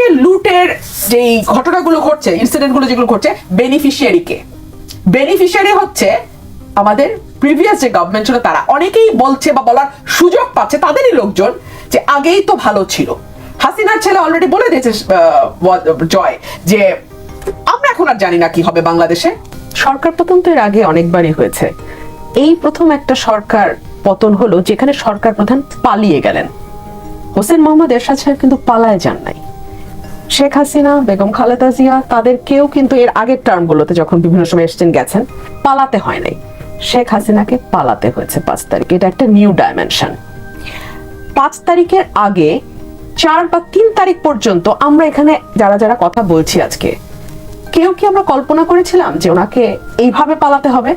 যে লুটের যে ঘটনাগুলো ঘটছে ইনসিডেন্টগুলো যেগুলো ঘটছে বেনিফিশিয়ারি কে বেনিফিশিয়ারি হচ্ছে আমাদের প্রিভিয়াস যে গভর্নমেন্ট ছিল তারা। অনেকেই বলছে বা বলার সুযোগ পাচ্ছে তাদেরই লোকজন যে আগেই তো ভালো ছিল। হাসিনার ছেলে অলরেডি বলে দিয়েছে জয়, যে আমরা এখন আর জানি না কি হবে বাংলাদেশে। সরকার পতন তো এর আগে অনেকবারই হয়েছে। এই প্রথম একটা সরকার পতন হলো যেখানে সরকার প্রধান পালিয়ে গেলেন। হোসেন মোহাম্মদ এরশাদ সাহেব কিন্তু পালায় যান নাই। শেখ হাসিনা, বেগম খালেদা জিয়া, তাদের কেউ কিন্তু এর আগের টার্মগুলোতে যখন বিভিন্ন সময় এসছেন, গেছেন, পালাতে হয় নাই। শেখ হাসিনাকে পালাতে হয়েছে পাঁচ তারিখে। এটা একটা নিউ ডাইমেনশন পাঁচ তারিখের আগে, চার বা তিন তারিখ পর্যন্ত আমরা এখানে যারা যারা কথা বলছি আজকে, কেউ কি আমরা কল্পনা করেছিলাম যে ওনাকে এইভাবে পালাতে হবে?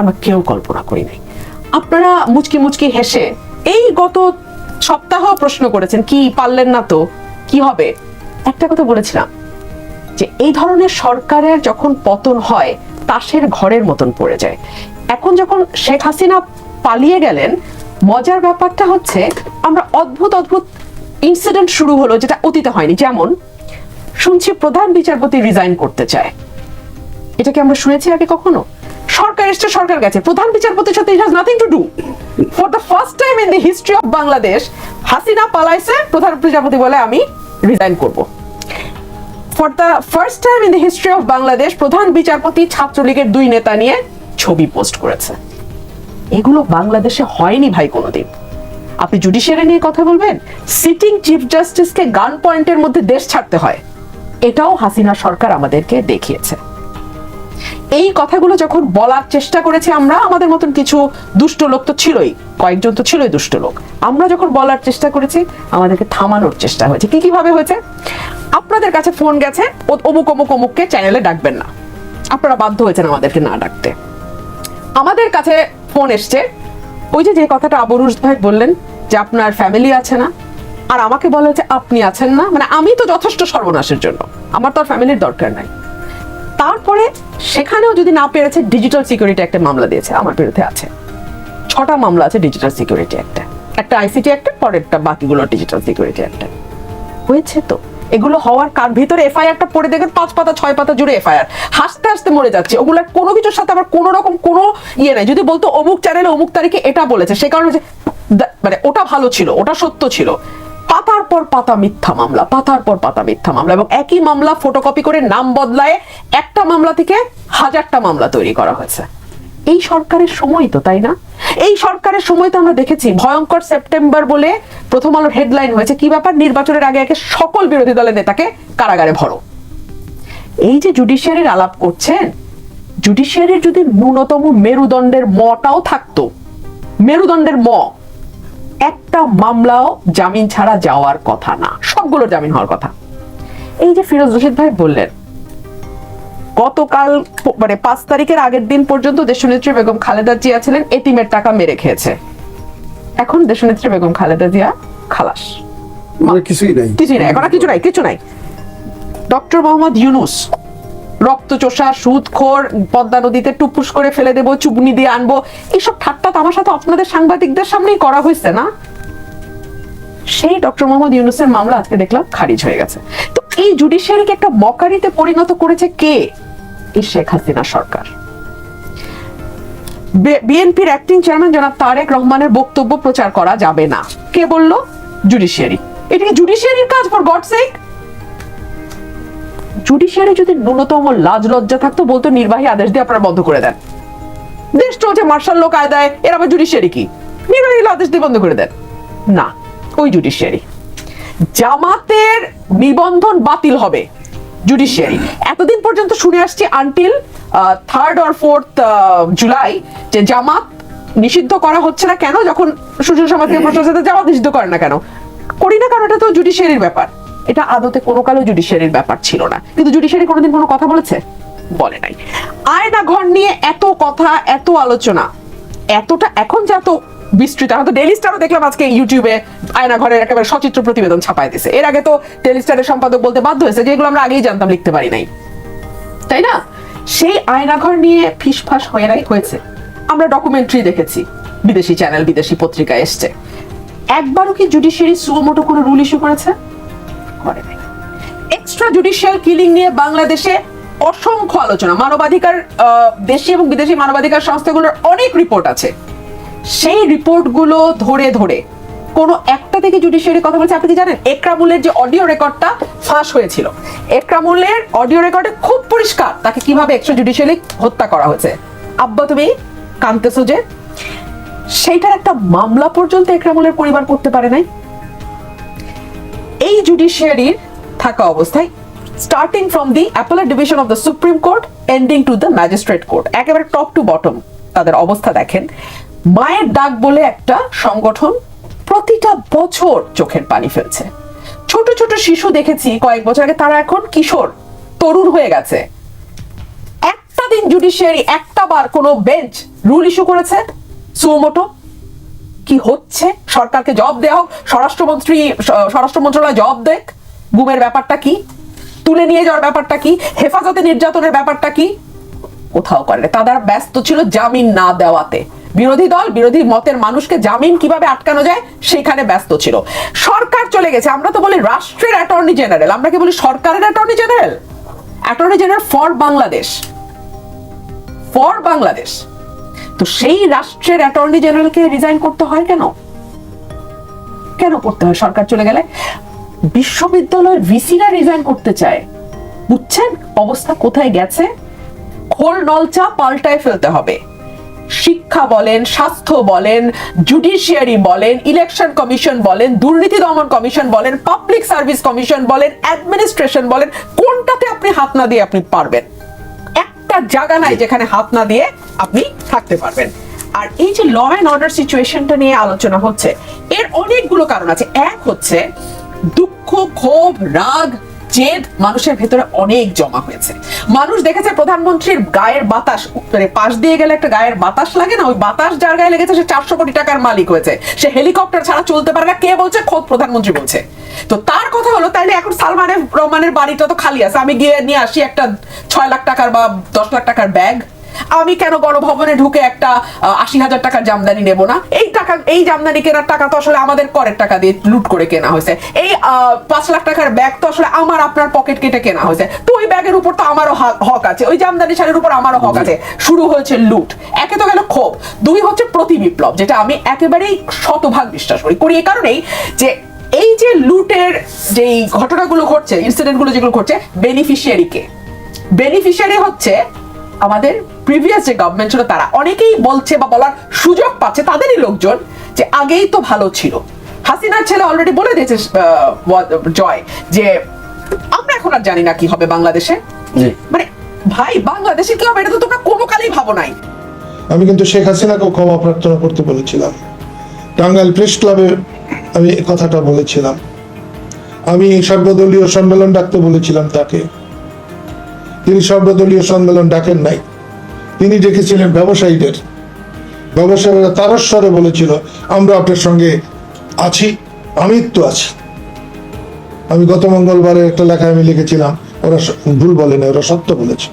আমরা কেউ কল্পনা করি নাই আপনারা মুচকি মুচকি হেসে এই গত সপ্তাহ প্রশ্ন করেছেন, কি পারলেন না তো? কি হবে? একটা কথা বলেছিলাম যে এই ধরনের সরকারের যখন পতন হয়, তাসের ঘরের মতন পড়ে যায়। এখন যখন শেখ হাসিনা পালিয়ে গেলেন, মজার ব্যাপারটা হচ্ছে আমরা অদ্ভুত অদ্ভুত ইনসিডেন্ট শুরু হলো যেটা অতীতে হয়নি। যেমন, শুনছি প্রধান বিচারপতি রিজাইন করতে চায়। এটা কি আমরা শুনেছি আগে কখনো? সরকার এসছে, সরকার গেছে। প্রধান বিচারপতির সাথে it has nothing to do for the first time in the history of Bangladesh Hasina পালাইছে, প্রধান বিচারপতি বলে আমি রিজাইন করব। For the first time in the history of Bangladesh প্রধান বিচারপতি ছাত্রলীগের দুই নেতা নিয়ে ছবি পোস্ট করেছে এগুলো বাংলাদেশে হয়নি ভাই কোনোদিন আপনি জুডিশিয়ারি নিয়ে কথা বলবেন সিটিং চিফ জাস্টিসকে গান পয়েন্টের মধ্যে দেশ ছাড়তে হয় এটাও হাসিনা সরকার আমাদেরকে দেখিয়েছে এই কথাগুলো যখন বলার চেষ্টা করেছি আমরা আমাদের মতন কিছু দুষ্ট লোক তো ছিলই কয়েকজন তো ছিলই দুষ্ট লোক আমরা যখন বলার চেষ্টা করেছি আমাদেরকে থামানোর চেষ্টা হয়েছে কি কীভাবে হয়েছে আপনাদের কাছে ফোন গেছে অমুক অমুক, অমুককে চ্যানেলে ডাকবেন না। আপনারা বাধ্য হয়েছেন আমাদেরকে না ডাকতে। আমাদের কাছে ফোন এসছে। ওই যে যে কথাটা আবরুজ ভাই বললেন, যে আপনার ফ্যামিলি আছে না, আর আমাকে বলে যে আপনি আছেন না মানে আমি তো যথেষ্ট সর্বনাশের জন্য। আমার তো আর ফ্যামিলির দরকার নাই। তারপরে সেখানেও যদি না পেরেছে ডিজিটাল সিকিউরিটি একটা মামলা দিয়েছে, আমার বিরুদ্ধে আছে। ছটা মামলা আছে ডিজিটাল সিকিউরিটি একটা। একটা আইসিটি একটা পরেরটা বাকিগুলো ডিজিটাল সিকিউরিটি একটা হয়েছে তো। এগুলো হওয়ার কার ভিতরে এফআইআরটা পড়ে দেখেন পাঁচ পাতা, ছয় পাতা জুড়ে এফআইআর হাসতে হাসতে মরে যাচ্ছে। ওগুলো কোনো কিছুর সাথে আবার কোনো রকম কোনো ইয়ে নাই। যদি বলতো অমুক চ্যানেলে অমুক তারিখে এটা বলেছে, সে কারণে মানে ওটা ভালো ছিল, ওটা সত্য ছিল। পাতার পর পাতা মিথ্যা মামলা, পাতার পর পাতা মিথ্যা মামলা এবং একই মামলা ফটোকপি করে নাম বদলায় একটা মামলা থেকে হাজারটা মামলা তৈরি করা হয়েছে। এই সরকারের সময় তো, তাই না? এই সরকারের সময় তো আমরা দেখেছি, ভয়ঙ্কর সেপ্টেম্বর বলে প্রথম আলোর হেডলাইন হয়েছে। কি ব্যাপার? নির্বাচনের আগে একে সকল বিরোধী দলের নেতাকে কারাগারে ভরো। এই যে জুডিশিয়ারির আলাপ করছেন জুডিশিয়ারির যদি ন্যূনতম মেরুদণ্ডের মটাও থাকতো, মেরুদণ্ডের ম, একটা মামলাও জামিন ছাড়া যাওয়ার কথা না। সবগুলো জামিন হওয়ার কথা। এই যে ফিরোজ রশিদ ভাই বললেন গতকাল মানে পাঁচ তারিখের আগের দিন পর্যন্ত দেশনেত্রী বেগম খালেদা জিয়া ছিলেন এটিমের টাকা মেরে খেয়েছে। এখন দেশনেত্রী বেগম খালেদা জিয়া খালাস। মানে কিছুই নাই। কিছুই নাই এখন কিছু নাই কিছু নাই। ডক্টর মোহাম্মদ ইউনুস রক্তচোষা সুদখোর পদ্মা নদীতে টুপুস করে ফেলে দেবো চুবনি দিয়ে আনব এইসব ঠাট্টা তামাশা তো আপনাদের সাংবাদিকদের সামনেই করা হয়েছে না? সেই ডক্টর মোহাম্মদ ইউনুসের মামলা আজকে দেখলাম খারিজ হয়ে গেছে। তো এই জুডিশিয়ারিকে একটা মকারিতে পরিণত করেছে কে? এই শেখ হাসিনা সরকার। বিএনপির অ্যাক্টিং চেয়ারম্যান জনাব তারেক রহমানের বক্তব্য প্রচার করা যাবে না। কে বলল? জুডিশিয়ারি এটা জুডিশিয়ারির কাজ ফর গড সেক জুডিশিয়ারি যদি ন্যূনতম লাজ লজ্জা থাকতো, বলতো নির্বাহী আদেশ দিয়ে আপনারা বন্ধ করে দেন। দেশ চলছে মার্শাল লোক আয়দায় এর আবার জুডিশিয়ারি কি? নির্বাহী আদেশ দিয়ে বন্ধ করে দেন। না, ওই জুডিশিয়ারি জামাতের নিবন্ধন বাতিল হবে। জুডিশিয়ারি এতদিন পর্যন্ত শুনে আসছি until third or fourth July যে জামাত নিষিদ্ধ করা হচ্ছে না কেন যখন সুশীল সমাজ থেকে প্রশ্ন আসছে, জামাত নিষিদ্ধ করে না কেন? করি না কারণ এটা তো জুডিশিয়ারির ব্যাপার। এটা আদতে কোনো কালো জুডিশিয়ারির ব্যাপার ছিল না। কিন্তু জুডিশিয়ারি কোনোদিন কোনো কথা বলেছে? বলে নাই। আয়না ঘর নিয়ে এত কথা এত আলোচনা এতটা এখন যে এত বিস্তৃত। হয়তো ডেলি স্টারও দেখলাম আজকে ইউটিউবে আয়না ঘরের একেবারে সচিত্র প্রতিবেদন ছাপাই দিছে। এর আগে তো ডেলি স্টারের সম্পাদক বলতে বাধ্য হয়েছে যেগুলো আমরা আগেই জানতাম, লিখতে পারি নাই। তাই না? সেই আয়নাঘর নিয়ে ফিসফাস হয়ে হয়েছে। আমরা ডকুমেন্টারি দেখেছি। বিদেশি চ্যানেল বিদেশি পত্রিকা এসছে। একবারও কি জুডিশিয়ারি সুমোটো কোনো রুল ইস্যু করেছে? করে নাই। এক্সট্রা জুডিশিয়াল কিলিং নিয়ে বাংলাদেশে অসংখ্য আলোচনা। মানবাধিকার দেশি এবং বিদেশি মানবাধিকার সংস্থাগুলোর অনেক রিপোর্ট আছে। সেই রিপোর্টগুলো ধরে ধরে কোনো একটা থেকে জুডিশিয়ারি কথা বলছে। আপনি কি জানেন? একরামুলের যে অডিও রেকর্ডটা ফাঁস হয়েছিল। একরামুলের অডিও রেকর্ডে খুব পরিষ্কার। তাকে কীভাবে এক্সট্রা জুডিশিয়ালি হত্যা করা হয়েছে? আব্বা, তুমি কানতেছো যে? সেইটার একটা মামলা পর্যন্ত একরামুলের পরিবার করতে পারে নাই। এই জুডিশিয়ারির থাকা অবস্থায় starting from the appellate division of the supreme court ending to the magistrate court একেবারে টপ টু বটম তাদের অবস্থা দেখেন। মায়ের ডাক বলে একটা সংগঠন প্রতিটা বছর চোখের পানি ফেলছে। ছোট ছোট শিশু দেখেছি কয়েক বছর আগে, তারা এখন কিশোর, তরুণ হয়ে গেছে। একটা দিন জুডিশিয়ারি একটা বার কোনো বেঞ্চ রুল ইস্যু করেছে। সুমোটো, কি হচ্ছে? সরকারকে জব দেওয়া হোক, স্বরাষ্ট্রমন্ত্রী স্বরাষ্ট্র মন্ত্রণালয় জবাব দেখ গুমের ব্যাপারটা কি? তুলে নিয়ে যাওয়ার ব্যাপারটা কি? হেফাজতে নির্যাতনের ব্যাপারটা কি? কোথাও করে তাদের ব্যস্ত ছিল জামিন না দেওয়াতে। বিরোধী দল, বিরোধী মতের মানুষকে জামিন কীভাবে আটকানো যায়, সেখানে ব্যস্ত ছিল। সরকার চলে গেছে, আমরা তো বলি রাষ্ট্রের অ্যাটর্নি জেনারেল আমরা কি বলি সরকারের attorney general attorney general for Bangladesh for Bangladesh তো সেই রাষ্ট্রের অ্যাটর্নি জেনারেলকে রিজাইন করতে হয় কেন? কেন করতে হয়? সরকার চলে গেলে বিশ্ববিদ্যালয়ের ভিসিরা রিজাইন করতে চায়। বুঝছেন? অবস্থা কোথায় গেছে? খোল নলচা পাল্টায় ফেলতে হবে। শিক্ষা বলেন স্বাস্থ্য বলেন জুডিশিয়ারি বলেন ইলেকশন কমিশন বলেন দুর্নীতি দমন কমিশন বলেন পাবলিক সার্ভিস কমিশন বলেন অ্যাডমিনিস্ট্রেশন বলেন কোনটাতে আপনি হাত না দিয়ে আপনি পারবেন? একটা জায়গা নাই যেখানে হাত না দিয়ে আপনি থাকতে পারবেন। আর এই যে ল অ্যান্ড অর্ডার সিচুয়েশনটা নিয়ে আলোচনা হচ্ছে এর অনেকগুলো কারণ আছে। এক হচ্ছে দুঃখ ক্ষোভ রাগ জেদ মানুষের ভেতরে অনেক জমা হয়েছে। মানুষ দেখেছে প্রধানমন্ত্রীর গায়ের বাতাস মানে পাশ দিয়ে গেলে একটা গায়ের বাতাস লাগে না, ওই বাতাস যার গায়ে লেগেছে, সে চারশো কোটি টাকার মালিক হয়েছে। সে হেলিকপ্টার ছাড়া চলতে পারে না, কে বলছে? খোদ প্রধানমন্ত্রী বলছে। তো তার কথা হলো, তাইলে এখন সালমানের রহমানের বাড়িটা তো খালি আছে। আমি গিয়ে নিয়ে আসি একটা ছয় লাখ টাকার বা দশ লাখ টাকার ব্যাগ। আমি কেন গণভবনে ঢুকে একটা আশি হাজার টাকার জামদানি নেব না? এই টাকা, এই জামদানি কেনার টাকা তো আসলে আমাদের করের টাকা দিয়ে লুট করে কেনা হয়েছে। এই পাঁচ লাখ টাকার ব্যাগ তো আসলে আমার আপনার পকেট কেটে কেনা হয়েছে। তো ওই ব্যাগের উপর তো আমারও হক আছে। ওই জামদানি শাড়ির উপর আমারও হক আছে। শুরু হয়েছে লুট। একে তো গেল ক্ষোভ। দুই হচ্ছে প্রতি বিপ্লব, যেটা আমি একেবারেই শতভাগ বিশ্বাস করি। করি এই কারণেই যে এই যে লুটের যেই ঘটনাগুলো ঘটছে ইনসিডেন্টগুলো যেগুলো ঘটছে বেনিফিশিয়ারি কে? বেনিফিশিয়ারি হচ্ছে আমাদের প্রিভিয়াস যে গভর্নমেন্ট ছিল তারা অনেকেই বলছে বা বলার সুযোগ পাচ্ছে তাদেরই লোকজন যে আগেই তো ভালো ছিল। হাসিনার ছেলে অলরেডি বলে দিয়েছে জয় যে আমরা এখন আর জানি না কি হবে বাংলাদেশে। মানে ভাই বাংলাদেশে কি হবে এটা তো তোমরা কোনো কালেই ভাবো নাই। আমি কিন্তু শেখ হাসিনাকেও ক্ষমা প্রার্থনা করতে বলেছিলাম। টাঙ্গাইল প্রেস ক্লাবে আমি কথাটা বলেছিলাম। আমি সর্বদলীয় সম্মেলন ডাকতে বলেছিলাম তাকে। তিনি সর্বদলীয় সম্মেলন ডাকেন নাই। তিনি ডেকেছিলেন ব্যবসায়ীদের। ব্যবসায়ীরা তারস্বরে বলেছিল, আমরা আপনার সঙ্গে আছি আমি তো আছি। আমি গত মঙ্গলবারে একটা লেখায় আমি লিখেছিলাম, ওরা ভুল বলেনি, ওরা সত্য বলেছে।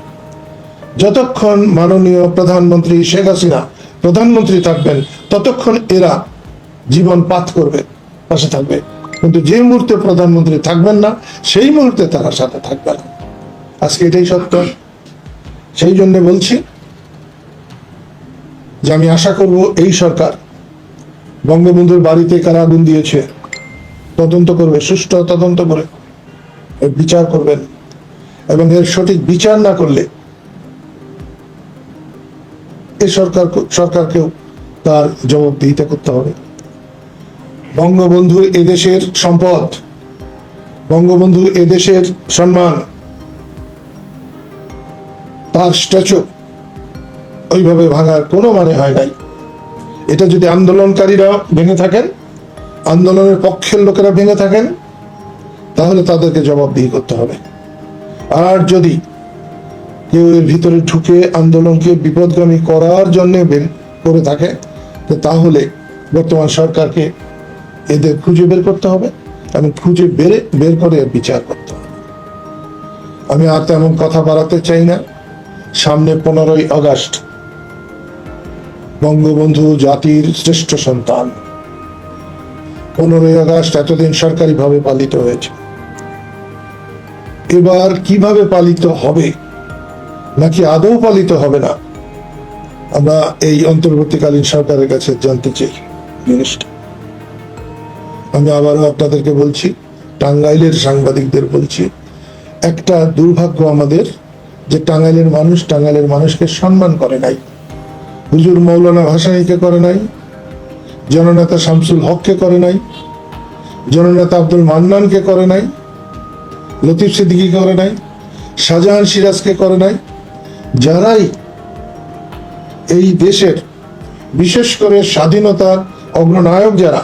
যতক্ষণ মাননীয় প্রধানমন্ত্রী শেখ হাসিনা প্রধানমন্ত্রী থাকবেন, ততক্ষণ এরা জীবন পাত করবে, পাশে থাকবে। কিন্তু যে মুহূর্তে প্রধানমন্ত্রী থাকবেন না, সেই মুহূর্তে তারা সাথে থাকবে না। আজকে এটাই সত্য। সেই জন্য বলছি যে আমি আশা করব এই সরকার বঙ্গবন্ধুর বাড়িতে কারা আগুন দিয়েছে। তদন্ত করবে, সুষ্ঠু তদন্ত করে বিচার করবেন এবং এর সঠিক বিচার না করলে এ সরকার সরকারকেও তার জবাবদিহিতা করতে হবে। বঙ্গবন্ধু এদেশের সম্পদ বঙ্গবন্ধু এদেশের সম্মান তার স্ট্যাচু ওইভাবে ভাঙার কোনো মানে হয় নাই। এটা যদি আন্দোলনকারীরা ভেঙে থাকেন, আন্দোলনের পক্ষের লোকেরা ভেঙে থাকেন, তাহলে তাদেরকে জবাবদিহি করতে হবে। আর যদি কেউ এর ভিতরে ঢুকে আন্দোলনকে বিপদগামী করার জন্য করে থাকে তাহলে বর্তমান সরকারকে এদের খুঁজে বের করতে হবে। এবং খুঁজে বেরে, বের করে বিচার করতে হবে। আমি আর তেমন কথা বাড়াতে চাই না। সামনে পনেরোই আগস্ট। বঙ্গবন্ধু জাতির শ্রেষ্ঠ সন্তান। পনেরোই আগস্ট এতদিন সরকারিভাবে পালিত হয়েছে। এবার কীভাবে পালিত হবে? নাকি আদৌ পালিত হবে না? আমরা এই অন্তর্বর্তীকালীন সরকারের কাছে জানতে চাই জিনিসটা আমি আবারও আপনাদেরকে বলছি, টাঙ্গাইলের সাংবাদিকদের বলছি, একটা দুর্ভাগ্য আমাদের যে টাঙ্গাইলের মানুষ টাঙ্গাইলের মানুষকে সম্মান করে নাই। হুজুর মৌলানা ভাসানীকে করে নাই। জননেতা শামসুল হককে করে নাই। জননেতা আব্দুল মান্নানকে করে নাই। লতিফ সিদ্দিকি করে নাই। শাহজাহান সিরাজকে করে নাই। যারাই এই দেশের বিশেষ করে স্বাধীনতার অগ্রনায়ক যারা,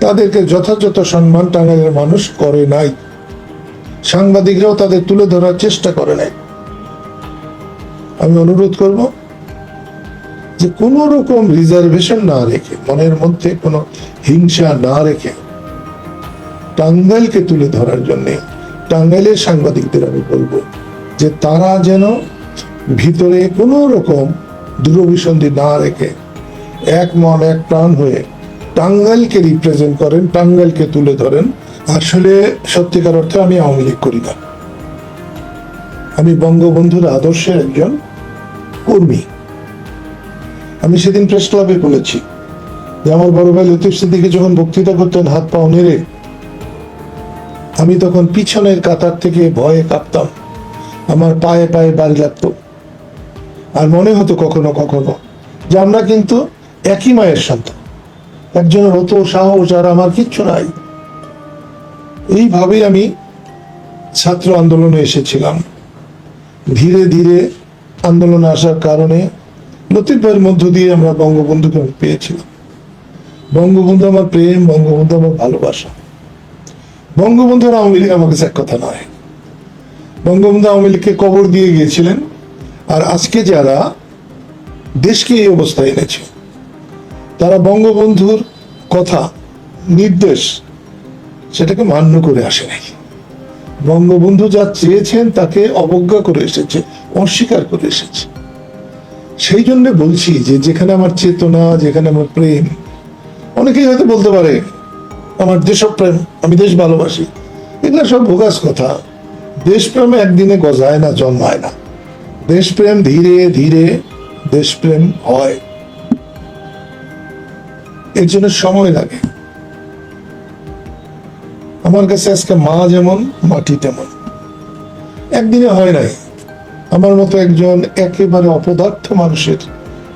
তাদেরকে যথাযথ সম্মান টাঙ্গাইলের মানুষ করে নাই। সাংবাদিকরাও তাদের তুলে ধরার চেষ্টা করে নাই। আমি অনুরোধ করব যে কোন রকম রিজার্ভেশন না রেখে, মনের মধ্যে কোনো হিংসা না রেখে টাঙ্গাইলকে তুলে ধরার জন্য টাঙ্গাইলের সাংবাদিকদের আমি বলব যে তারা যেন ভিতরে কোনো রকম দূরভিসন্ধি না রেখে এক মন এক প্রাণ হয়ে টাঙ্গাইলকে রিপ্রেজেন্ট করেন, টাঙ্গাইলকে তুলে ধরেন আসলে সত্যিকার অর্থে আমি আওয়ামী লীগ করি না। আমি বঙ্গবন্ধুর আদর্শের একজন কর্মী। আমি সেদিন প্রেস ক্লাবে বলেছি যে আমার বড় ভাই লতিফ সিদ্দিকি যখন বক্তৃতা করতেন, হাত পা নেড়ে, আমি তখন পিছনের কাতার থেকে ভয়ে কাঁপতাম। আমার পায়ে পায়ে বাড়ি লাগতো। আর মনে হতো কখনো কখনো যে আমরা কিন্তু একই মায়ের সন্তান। একজনের অত সাহস আর আমার কিচ্ছু নাই। এইভাবেই আমি ছাত্র আন্দোলনে এসেছিলাম। ধীরে ধীরে আন্দোলনে আসার কারণে লতিফ ভাইয়ের মধ্য দিয়ে আমরা বঙ্গবন্ধুকে পেয়েছিলাম। বঙ্গবন্ধু আমার প্রেম, বঙ্গবন্ধু আমার ভালোবাসা। বঙ্গবন্ধু আওয়ামী লীগ আমার কাছে এক কথা নয়। বঙ্গবন্ধু আওয়ামী লীগকে কবর দিয়ে গিয়েছিলেন আর আজকে যারা দেশকে এই অবস্থায় এনেছে, তারা বঙ্গবন্ধুর কথা, নির্দেশ সেটাকে মান্য করে আসে নাই। বঙ্গবন্ধু যা চেয়েছেন তাকে অবজ্ঞা করে এসেছে, অস্বীকার করে এসেছে। সেই জন্য বলছি যে যেখানে আমার চেতনা, যেখানে আমার প্রেম, অনেকেই হয়তো বলতে পারে, আমার দেশপ্রেম আমি দেশ ভালোবাসি, এগুলো সব ভোগাস কথা। দেশপ্রেম একদিনে গজায় না, জন্মায় না। দেশপ্রেম ধীরে ধীরে দেশপ্রেম হয়। এর জন্য সময় লাগে। আমার কাছে আজকে মা যেমন, মাটি তেমন। একদিনে হয় নাই। আমার মতো একজন একেবারে অপদার্থ মানুষের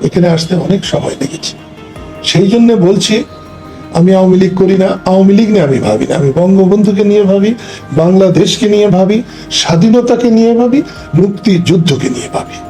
এখানে আসতে অনেক সময় লেগেছে। সেই জন্য বলছি, আমি আওয়ামী লীগ করি না, আওয়ামী লীগ নিয়ে আমি ভাবি না। আমি বঙ্গবন্ধুকে নিয়ে ভাবি, বাংলাদেশকে নিয়ে ভাবি, স্বাধীনতাকে নিয়ে ভাবি মুক্তি যুদ্ধকে নিয়ে ভাবি।